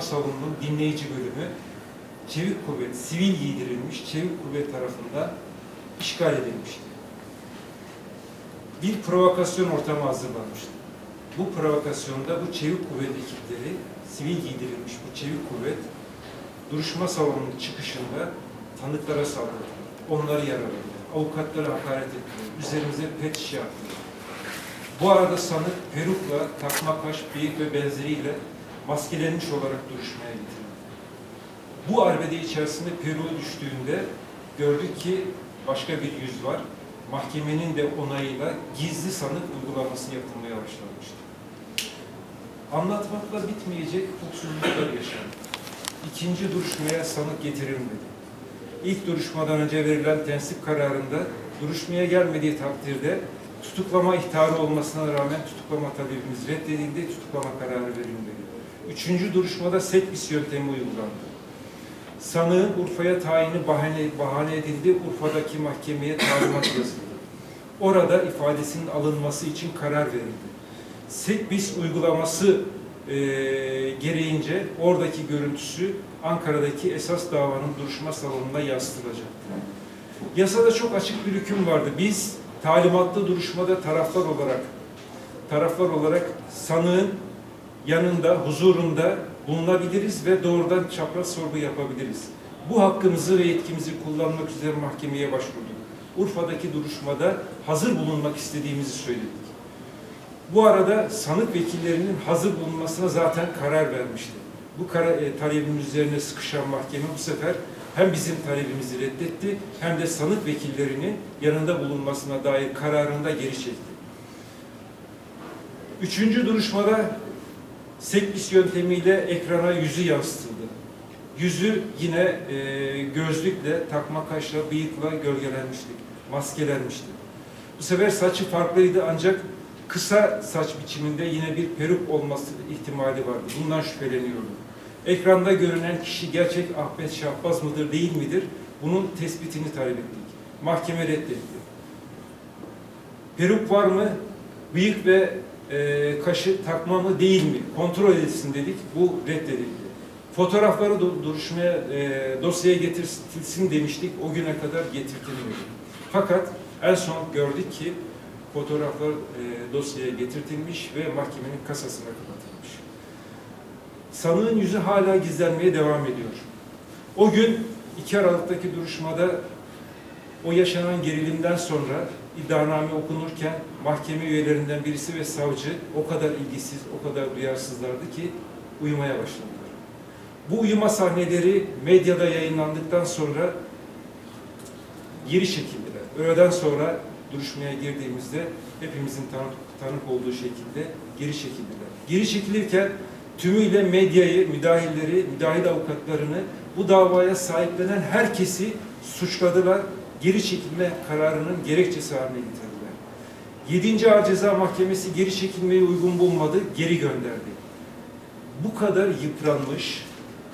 salonunun dinleyici bölümü Çevik Kuvvet, sivil giydirilmiş Çevik Kuvvet tarafından işgal edilmişti. Bir provokasyon ortamı hazırlanmıştı. Bu provokasyonda bu Çevik Kuvvet ekipleri, sivil giydirilmiş bu Çevik Kuvvet, duruşma salonunun çıkışında tanıklara saldırdılar. Onları yaraladılar. Avukatlara hakaret ettiler. Üzerimize pet şişe attılar. Bu arada sanık perukla, takma kaş, bıyık ve benzeriyle maskelenmiş olarak duruşmaya getirildi. Bu arbede içerisinde peruğu düştüğünde gördük ki başka bir yüz var. Mahkemenin de onayıyla gizli sanık uygulaması yapılmaya başlanmıştı. Anlatmakla bitmeyecek hukuksuzluklar yaşandı. İkinci duruşmaya sanık getirilmedi. İlk duruşmadan önce verilen tensip kararında duruşmaya gelmediği takdirde tutuklama ihtarı olmasına rağmen tutuklama talebimiz reddedildi, tutuklama kararı verilmedi. Üçüncü duruşmada setbis yöntemi uygulandı. Sanığın Urfa'ya tayini bahane, bahane edildi, Urfa'daki mahkemeye talimat yazıldı. Orada ifadesinin alınması için karar verildi. Setbis uygulaması e, gereğince oradaki görüntüsü Ankara'daki esas davanın duruşma salonuna yansıtılacaktı. Yasada çok açık bir hüküm vardı. Biz talimatlı duruşmada taraflar olarak taraflar olarak sanığın yanında, huzurunda bulunabiliriz ve doğrudan çapraz sorgu yapabiliriz. Bu hakkımızı ve yetkimizi kullanmak üzere mahkemeye başvurduk. Urfa'daki duruşmada hazır bulunmak istediğimizi söyledik. Bu arada sanık vekillerinin hazır bulunmasına zaten karar vermişti. Bu kara, e, talebimiz üzerine sıkışan mahkeme bu sefer hem bizim talebimizi reddetti hem de sanık vekillerinin yanında bulunmasına dair kararında geri çekti. Üçüncü duruşmada sekbis yöntemiyle ekrana yüzü yansıtıldı. Yüzü yine e, gözlükle, takma kaşla, bıyıkla gölgelenmişti, maskelenmişti. Bu sefer saçı farklıydı ancak kısa saç biçiminde yine bir peruk olması ihtimali vardı. Bundan şüpheleniyordu. Ekranda görünen kişi gerçek Ahmet Şahbaz mıdır değil midir? Bunun tespitini talep ettik. Mahkeme reddetti. Peruk var mı? Bıyık ve e, kaşı takma mı değil mi? Kontrol edilsin dedik. Bu reddedildi. Fotoğrafları du- duruşmaya, e, dosyaya getirtilsin demiştik. O güne kadar getirtilmedi. Fakat en son gördük ki fotoğraflar e, dosyaya getirtilmiş ve mahkemenin kasasına kapatılmış. Sanığın yüzü hala gizlenmeye devam ediyor. O gün 2 Aralık'taki duruşmada o yaşanan gerilimden sonra iddianame okunurken mahkeme üyelerinden birisi ve savcı o kadar ilgisiz, o kadar duyarsızlardı ki uyumaya başladılar. Bu uyuma sahneleri medyada yayınlandıktan sonra geri çekildiler. Öğleden sonra duruşmaya girdiğimizde hepimizin tanık, tanık olduğu şekilde geri çekildiler. Geri çekilirken tümüyle medyayı, müdahilleri, müdahil avukatlarını bu davaya sahiplenen herkesi suçladılar. Geri çekilme kararının gerekçesi haline getirdiler. 7. Ağır Ceza Mahkemesi geri çekilmeyi uygun bulmadı, geri gönderdi. Bu kadar yıpranmış,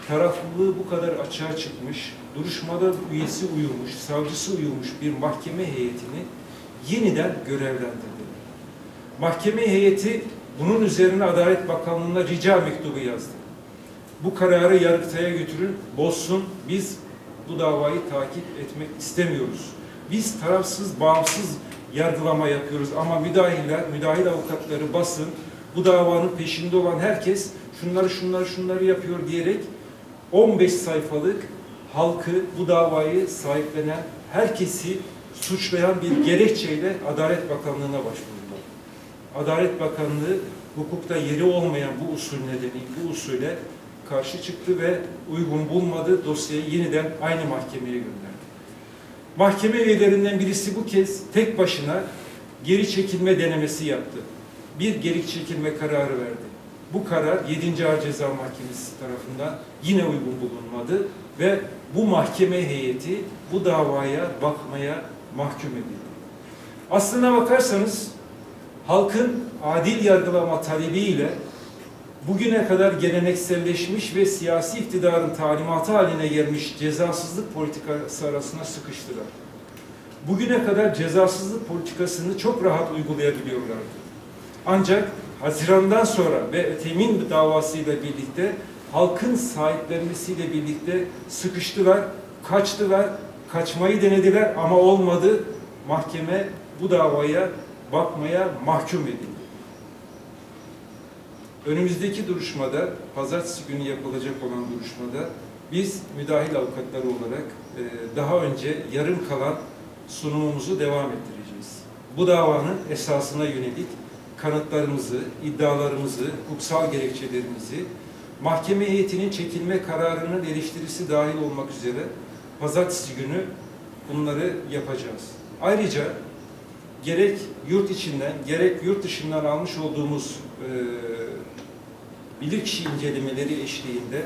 taraflılığı bu kadar açığa çıkmış, duruşmada üyesi uyumuş, savcısı uyumuş bir mahkeme heyetini yeniden görevlendirdi. Mahkeme heyeti bunun üzerine Adalet Bakanlığı'na rica mektubu yazdı. Bu kararı Yargıtay'a götürün, bozsun, biz bu davayı takip etmek istemiyoruz. Biz tarafsız, bağımsız yargılama yapıyoruz ama müdahiller, müdahil avukatları basın, bu davanın peşinde olan herkes şunları şunları şunları yapıyor diyerek 15 sayfalık halkı bu davayı sahiplenen herkesi suçlayan bir gerekçeyle Adalet Bakanlığı'na başvurdular. Adalet Bakanlığı hukukta yeri olmayan bu usul nedeniyle bu usule karşı çıktı ve uygun bulmadı. Dosyayı yeniden aynı mahkemeye gönderdi. Mahkeme üyelerinden birisi bu kez tek başına geri çekilme denemesi yaptı. Bir geri çekilme kararı verdi. Bu karar 7. Ağır Ceza Mahkemesi tarafından yine uygun bulunmadı ve bu mahkeme heyeti bu davaya bakmaya mahkum edildi. Aslına bakarsanız halkın adil yargılama talebiyle bugüne kadar gelenekselleşmiş ve siyasi iktidarın talimatı haline gelmiş cezasızlık politikası arasına sıkıştılar. Bugüne kadar cezasızlık politikasını çok rahat uygulayabiliyorlardı. Ancak Haziran'dan sonra ve temin davasıyla birlikte halkın sahiplenmesiyle birlikte sıkıştılar, kaçtılar, kaçmayı denediler ama olmadı. Mahkeme bu davaya bakmaya mahkum edildi. Önümüzdeki duruşmada, pazartesi günü yapılacak olan duruşmada biz müdahil avukatları olarak e, daha önce yarım kalan sunumumuzu devam ettireceğiz. Bu davanın esasına yönelik kanıtlarımızı, iddialarımızı, hukuksal gerekçelerimizi, mahkeme heyetinin çekilme kararının eleştirisi dahil olmak üzere pazartesi günü bunları yapacağız. Ayrıca gerek yurt içinden gerek yurt dışından almış olduğumuz e, bilirkişi incelemeleri eşliğinde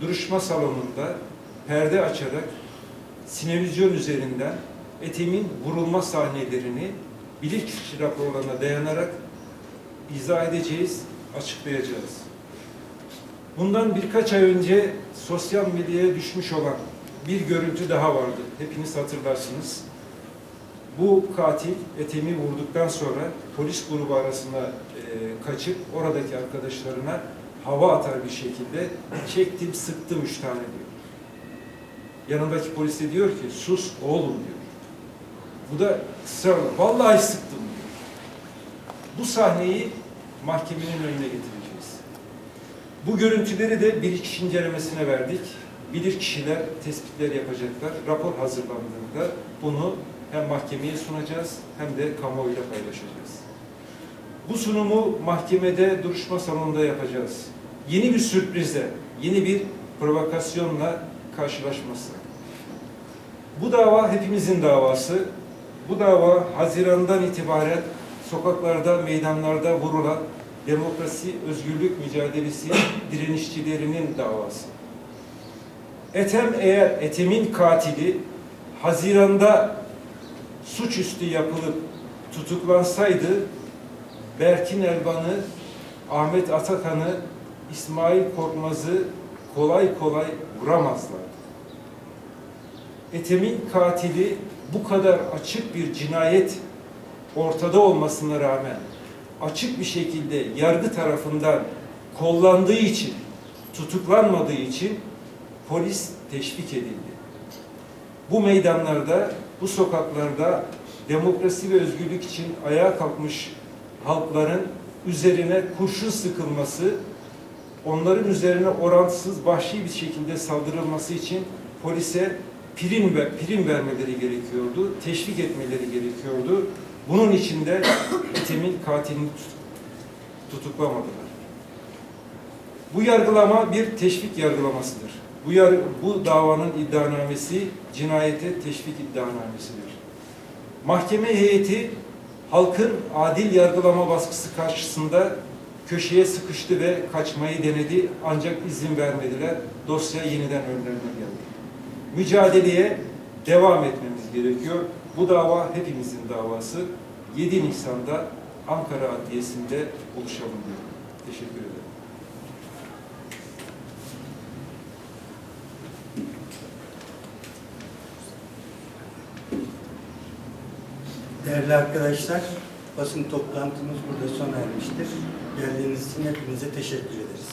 duruşma salonunda perde açarak sinevizyon üzerinden etimin vurulma sahnelerini bilirkişi raporlarına dayanarak izah edeceğiz, açıklayacağız. Bundan birkaç ay önce sosyal medyaya düşmüş olan bir görüntü daha vardı. Hepiniz hatırlarsınız. Bu katil Ethem'i vurduktan sonra polis grubu arasında kaçıp oradaki arkadaşlarına hava atar bir şekilde çektim sıktım üç tane diyor. Yanındaki polis de diyor ki sus oğlum diyor. Bu da ısrarla vallahi sıktım diyor. Bu sahneyi mahkemenin önüne getireceğiz. Bu görüntüleri de bir kişi incelemesine verdik. Bilir kişiler tespitler yapacaklar. Rapor hazırlandığında bunu hem mahkemeye sunacağız hem de kamuoyuyla paylaşacağız. Bu sunumu mahkemede duruşma salonunda yapacağız. Yeni bir sürprize, yeni bir provokasyonla karşılaşması. Bu dava hepimizin davası. Bu dava Haziran'dan itibaren sokaklarda, meydanlarda vurulan demokrasi, özgürlük mücadelesi direnişçilerinin davası. Etem eğer Etem'in katili Haziran'da suçüstü yapılıp tutuklansaydı Berkin Elvan'ı, Ahmet Atakan'ı, İsmail Korkmaz'ı kolay kolay vuramazlardı. Ethem'in katili bu kadar açık bir cinayet ortada olmasına rağmen açık bir şekilde yargı tarafından kollandığı için, tutuklanmadığı için polis teşvik edildi. Bu meydanlarda, bu sokaklarda demokrasi ve özgürlük için ayağa kalkmış halkların üzerine kurşun sıkılması, onların üzerine orantısız vahşi bir şekilde saldırılması için polise prim, ve, prim vermeleri gerekiyordu, teşvik etmeleri gerekiyordu. Bunun için de Ethem'in katilini tut- tutuklamadılar. Bu yargılama bir teşvik yargılamasıdır. Bu, yar, bu davanın iddianamesi cinayete teşvik iddianamesidir. Mahkeme heyeti halkın adil yargılama baskısı karşısında köşeye sıkıştı ve kaçmayı denedi ancak izin vermediler. Dosya yeniden önlerine geldi. Mücadeleye devam etmemiz gerekiyor. Bu dava hepimizin davası. 7 Nisan'da Ankara Adliyesi'nde buluşalım diyorum. Teşekkür ederim. Değerli arkadaşlar, basın toplantımız burada sona ermiştir. Geldiğiniz için hepinize teşekkür ederiz.